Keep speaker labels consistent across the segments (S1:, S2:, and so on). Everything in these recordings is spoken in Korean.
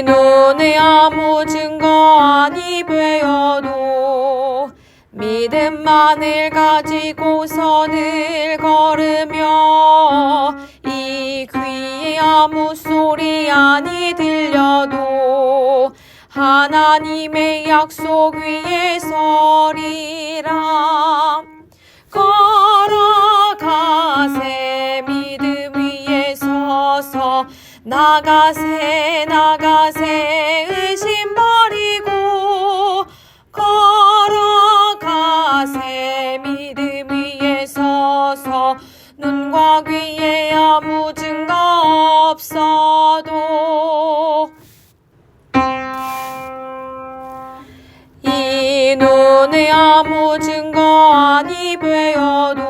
S1: 이 눈에 아무 증거 아니 되어도 믿음만을 가지고 선을 걸으며 이 귀에 아무 소리 아니 들려도 하나님의 약속 위에 서리라. 걸어가세 믿음 위에 서서 나가세 나가세 의심 버리고 걸어가세. 믿음 위에 서서 눈과 귀에 아무 증거 없어도 이 눈에 아무 증거 아니 되어도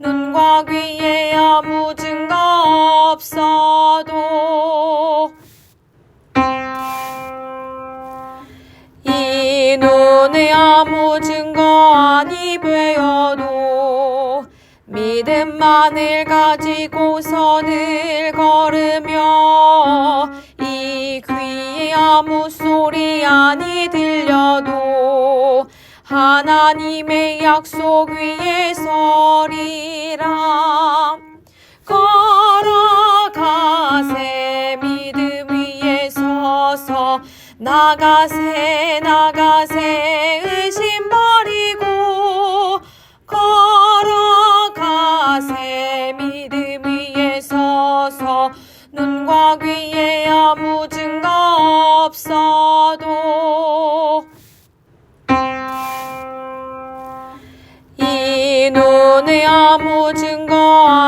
S1: 눈과 귀에 아무 증거 없어도 이 눈에 아무 증거 아니 되어도 믿음만을 가지고 선을 걸으며 이 귀에 아무 소리 아니 들려도 하나님의 약속 위에 서리라. 걸어가세 믿음 위에 서서 나가세 나가세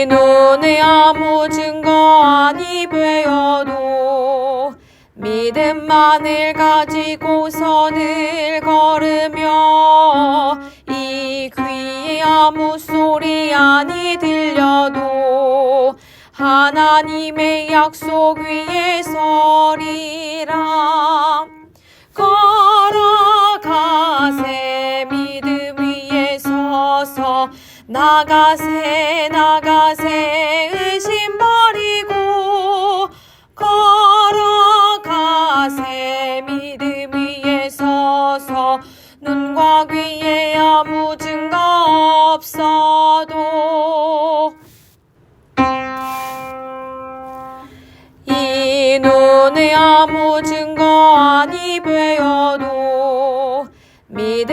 S1: 이 눈에 아무 증거 아니 되어도 믿음만을 가지고 선을 걸으며 이 귀에 아무 소리 아니 들려도 하나님의 약속 위에 서리라. 걸어가세 믿음 위에 서서 나가세 나가세 의심 버리고 걸어가세. 믿음 위에 서서 눈과 귀에 아무 증거 없어도 이 눈에 아무 증거 아니 되어도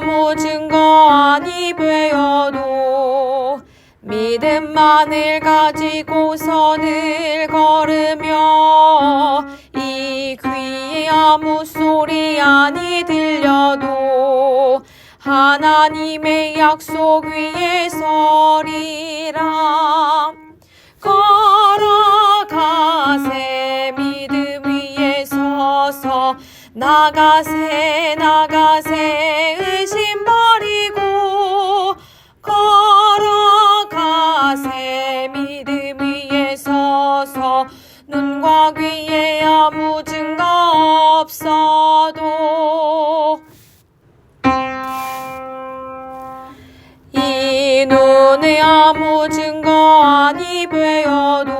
S1: 아무 증거 아니 되어도 믿음 믿음만을 가지고 선을 걸으며 이 귀에 아무 소리 아니 들려도 하나님의 약속 위에 서리라. 걸어 나가세 나가세 의심 버리고 걸어가세. 믿음 위에 서서 눈과 귀에 아무 증거 없어도 이 눈에 아무 증거 아니 되어도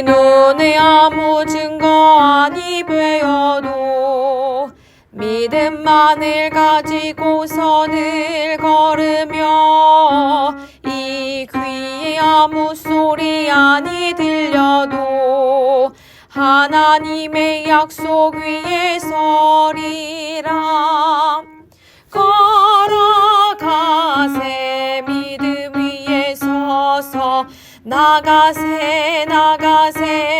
S1: 이 눈에 아무 증거 아니 되어도 믿음만을 가지고 선을 걸으며 이 귀에 아무 소리 아니 들려도 하나님의 약속 위에 서리라. 걸어가세 믿음 위에 서서 나가세 나가세